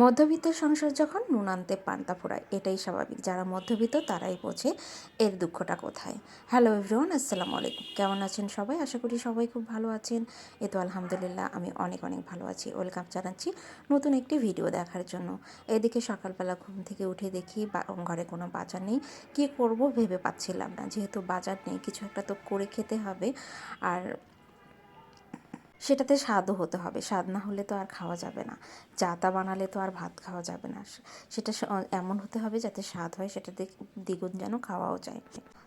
মধ্যবিত্ত সংসার যখন নুন আনতে পান্তা ফোড়ায় এটাই স্বাভাবিক। যারা মধ্যবিত্ত, তারাই বোঝে এর দুঃখটা কোথায়। হ্যালো এভরিওয়ান আসসালামু আলাইকুম। কেমন আছেন সবাই? আশা করি সবাই খুব ভালো আছেন। এ তো আলহামদুলিল্লাহ, আমি অনেক অনেক ভালো আছি। ওয়েলকাম জানাচ্ছি নতুন একটি ভিডিও দেখার জন্য। এদিকে সকালবেলা ঘুম থেকে উঠে দেখি ঘরে কোনো বাজার নেই। কী করব ভেবে পাচ্ছিলাম না। যেহেতু বাজার নেই, কিছু একটা তো করে খেতে হবে। আর সেটাতে স্বাদও হতে হবে। স্বাদ না হলে তো আর খাওয়া যাবে না। চা তা বানালে তো আর ভাত খাওয়া যাবে না। সেটা এমন হতে হবে যাতে স্বাদ হয়, সেটাতে দ্বিগুণ যেন খাওয়াও যায়।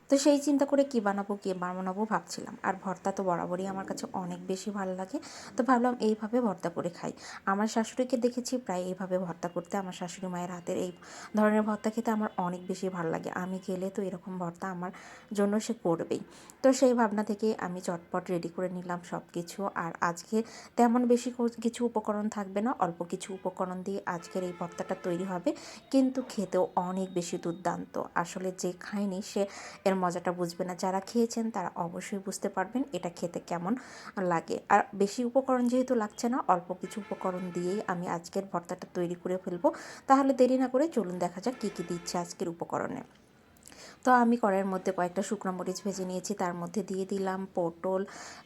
তো সেই চিন্তা করে কি বানাবো কি বানাবো ভাবছিলাম। আর ভর্তা তো বরাবরই আমার কাছে অনেক বেশি ভালো লাগে। তো ভাবলাম এইভাবে ভর্তা করে খাই। আমার শাশুড়িকে দেখেছি প্রায় এইভাবে ভর্তা করতে। আমার শাশুড়ি মায়ের হাতের এই ধরনের ভর্তা খেতে আমার অনেক বেশি ভালো লাগে। আমি গেলে তো এরকম ভর্তা আমার জন্য সে করবেই। তো সেই ভাবনা থেকে আমি চটপট রেডি করে নিলাম সব কিছু আর আজকে তেমন বেশি কিছু উপকরণ থাকবে না। অল্প কিছু উপকরণ দিয়ে আজকের এই ভর্তাটা তৈরি হবে। কিন্তু খেতেও অনেক বেশি দুর্দান্ত। আসলে যে খায়নি সে এর মজাটা বুঝবে না। যারা খেয়েছেন তারা অবশ্যই বুঝতে পারবেন এটা খেতে কেমন লাগে। আর বেশি উপকরণ যেহেতু লাগছে না, অল্প কিছু উপকরণ দিয়েই আমি আজকের ভর্তাটা তৈরি করে ফেলব। তাহলে দেরি না করে চলুন দেখা যাক কী কী দিচ্ছে আজকের উপকরণে। তো আমি কড়াইয়ের মধ্যে কয়েকটা শুকনো মরিচ ভেজে নিয়েছি, তার মধ্যে দিয়ে দিলাম পটল,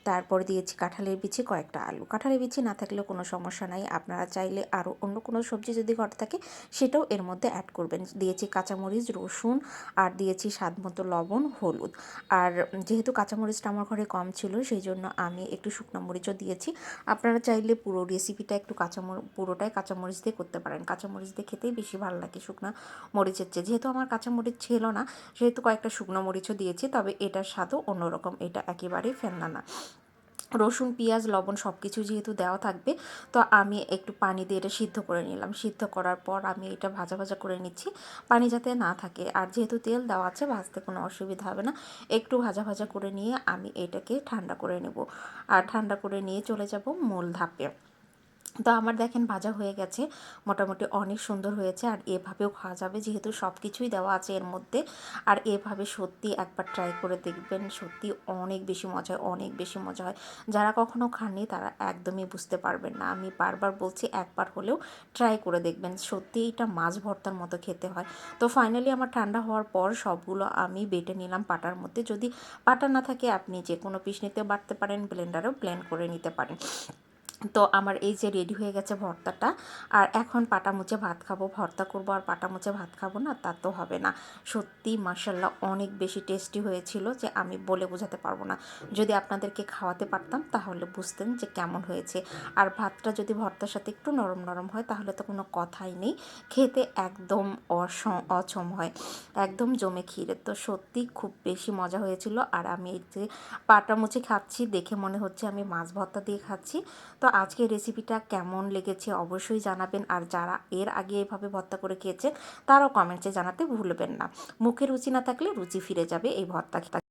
তারপর দিয়েছি কাঁঠালের বিচি, কয়েকটা আলু। কাঁঠালের বিচি না থাকলেও কোনো সমস্যা নাই, আপনারা চাইলে আরও অন্য কোনো সবজি যদি ঘরে থাকে সেটাও এর মধ্যে অ্যাড করবেন। দিয়েছি কাঁচামরিচ, রসুন আর দিয়েছি স্বাদ মতো লবণ, হলুদ। আর যেহেতু কাঁচামরিচটা আমার ঘরে কম ছিল, সেই জন্য আমি একটু শুকনো মরিচও দিয়েছি। আপনারা চাইলে পুরো রেসিপিটা একটু কাঁচামরিচ পুরোটাই কাঁচামরিচ দিয়ে করতে পারেন। কাঁচামরিচ দিয়ে খেতেই বেশি ভালো লাগে শুকনো মরিচের চেয়ে। যেহেতু আমার কাঁচামরিচ ছিল না সেহেতু কয়েকটা শুকনো মরিচও দিয়েছি, তবে এটার স্বাদও অন্যরকম। এটা একেবারেই ফেলনা না রসুন, পেঁয়াজ, লবণ সব কিছু যেহেতু দেওয়া থাকবে, তো আমি একটু পানি দিয়ে এটা সিদ্ধ করে নিলাম। সিদ্ধ করার পর আমি এটা ভাজা ভাজা করে নিচ্ছি, পানি যাতে না থাকে। আর যেহেতু তেল দেওয়া আছে, ভাজতে কোনো অসুবিধা হবে না। একটু ভাজা ভাজা করে নিয়ে আমি এটাকে ঠান্ডা করে নেব। আর ঠান্ডা করে নিয়ে চলে যাব মূল ধাপে। তো আমার দেখেন ভাজা হয়ে গেছে, মোটামুটি অনেক সুন্দর হয়েছে আর এভাবেও খাওয়া যাবে যেহেতু সব কিছুই দেওয়া আছে এর মধ্যে। আর এভাবে সত্যি একবার ট্রাই করে দেখবেন, সত্যি অনেক বেশি মজা হয়, অনেক বেশি মজা হয়। যারা কখনো খাননি তারা একদমই বুঝতে পারবেন না। আমি বারবার বলছি একবার হলেও ট্রাই করে দেখবেন, সত্যি এটা মাছ ভর্তার মতো খেতে হয়। তো ফাইনালি আমার ঠান্ডা হওয়ার পর সবগুলো আমি বেটে নিলাম পাটার মধ্যে। যদি পাটা না থাকে, আপনি যে কোনো পিস নিতে বাটতে পারেন ব্লেন্ডারেও ব্লেন্ড করে নিতে পারেন। তো আমার এই যে রেডি হয়ে গেছে ভর্তাটা, আর এখন পাটা মুচে ভাত খাব। ভর্তা করব আর পাটা মুচে ভাত খাব না, তা তো হবে না। সত্যি মার্শাল্লাহ অনেক বেশি টেস্টি হয়েছিল যে আমি বলে বোঝাতে পারব না। যদি আপনাদেরকে খাওয়াতে পারতাম, তাহলে বুঝতেন যে কেমন হয়েছে। আর ভাতটা যদি ভর্তার সাথে একটু নরম নরম হয়, তাহলে তো কোনো কথাই নেই। খেতে একদম অসম অচম হয়। একদম জমে ক্ষীরে। তো সত্যি খুব বেশি মজা হয়েছিল। আর আমি এই যে পাটা মুচে খাচ্ছি, দেখে মনে হচ্ছে আমি মাছ ভর্তা দিয়ে খাচ্ছি। তো আজকে রেসিপিটা কেমন লেগেছে অবশ্যই জানাবেন। আর যারা এর আগে এভাবে ভর্তা করে খেয়েছে তারাও কমেন্টসে জানাতে ভুলবেন না। মুখে রুচি না থাকলে রুচি ফিরে যাবে এই ভর্তা